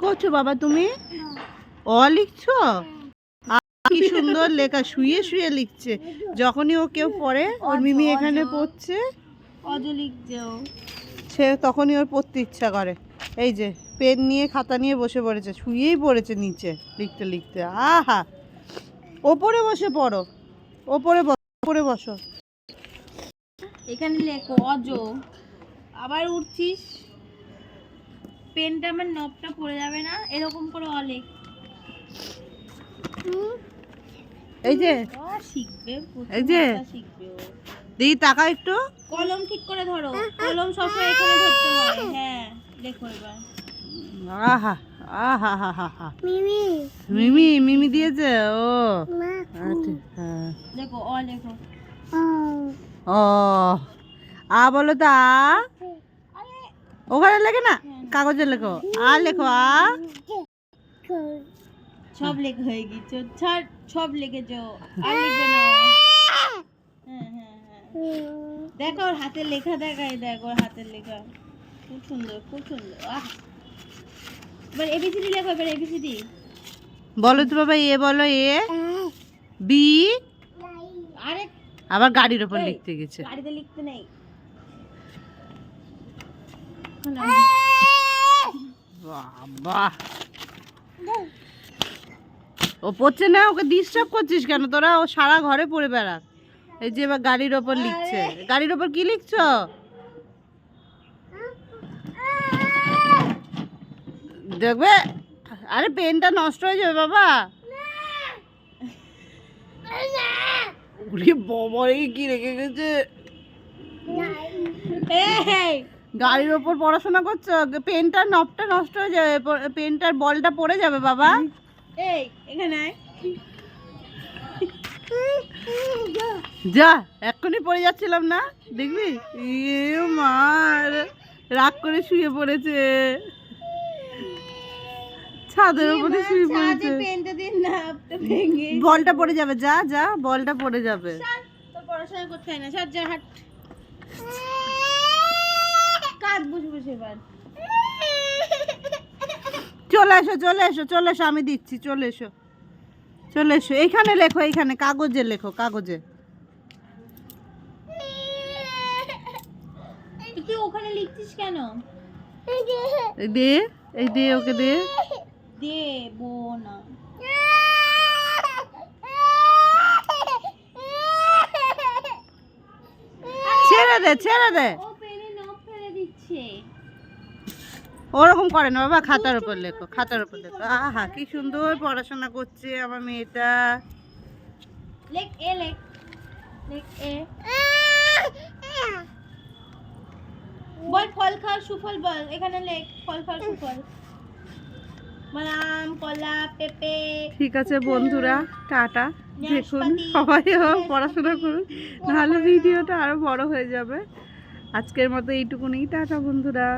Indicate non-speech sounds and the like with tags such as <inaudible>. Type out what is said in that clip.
করছ বাবা তুমি? অ লিখছো? কি সুন্দর লেখা শুয়ে শুয়ে লিখছে। যখনই ও কেউ পড়ে ওর মিমি এখানে পড়ছে। সে তখনই ওর পড়তে ইচ্ছা করে। এই যে পেন নিয়ে খাতা নিয়ে বসে পড়েছে শুয়েই পড়েছে নিচে লিখতে লিখতে। আহা! ওপরে বসে পড়ো। ওপরে ওপরে বসো। এখানে লেখো অজ। আবার উঠছিস? পেনটা আমার নবটা পড়ে যাবে না এরকম করে অলেখ এই যে। শিখবে এই যে। শিখবে দিদি টাকা একটু। কলম ঠিক করে ধরো কলম সবসময় এখানে ধরতে হয়। <coughs> হ্যাঁ দেখো এবার। আহা আহা হা হা হা মিমি মিমি দিয়েছে ও। আচ্ছা হ্যাঁ। দেখো অ লেখো ও আ বলো তো। ওখানে লেখে না? কাগজে লেখো। আ লেখো আ। সব লেখা হয়ে গেছে। ছাড় সব লিখেছো আর লিখবে না হ্যাঁ হ্যাঁ হ্যাঁ। দেখো ওর হাতের লেখা দেখাই দেখ ওর হাতের লেখা। খুব সুন্দর খুব সুন্দর। আহ। এবার এবিসিডি লেখো এবার এবিসিডি বলো তো বাবা এ বলো এ বি। আরে আবার গাড়ির ওপর লিখতে গেছে। গাড়িতে লিখতে নেই। বাবা। ও পড়ছে না ওকে ডিস্টার্ব করছিস কেন? তোরা ও সারা ঘরে পড়ে বেড়াক। এই যে এবার গাড়ির ওপর লিখছে। গাড়ির ওপর কি লিখছো? দেখবে? আরে পেনটা নষ্ট হয়ে যাবে বাবা। ওরে বাবা রে কি রেখে গেছে? এই, গাড়ির ওপর পড়াশোনা করছ? পেনটার নবটা নষ্ট হয়ে যাবে পেনটার বলটা পড়ে যাবে বাবা। এই এখানে যা এক্ষুনি পড়ে যাচ্ছিলাম না? দেখবি? ইয়ে মার রাগ করে শুয়ে পড়েছে। ছাদের উপরে শুয়ে পড়েছে। বলটা পড়ে যাবে যা যা বলটা পড়ে যাবে। পড়াশোনা করতে হয় না। যা হাট। কাঁদ বসে বসে এবার। চলে এসো চলে এসো চলে এসো আমি দিচ্ছি চলে এসো। চলে এসো এইখানে লেখো এইখানে কাগজে লেখো কাগজে। তুই ওখানে লিখছিস কেন? এই দে এই দে ওকে দে। দেবো না। ছেড়ে দে ছেড়ে দে। ফেলে ওরকম করে না বাবা খাতার উপর লেখো খাতার উপর লেখো। আহা কি সুন্দর পড়াশোনা করছে আমার মেয়েটা। লেখ এ লেখ লেখ এ। বল ফল খাও সুফল বল এখানে লেখ ফল খাও সুফল। বাদাম কলা পেঁপে। ঠিক আছে বন্ধুরা টাটা। দেখুন সবাইও পড়াশোনা করুন নাহলে ভিডিওটা আরও বড় হয়ে যাবে। আজকের মতো এইটুকুনি টাটা বন্ধুরা।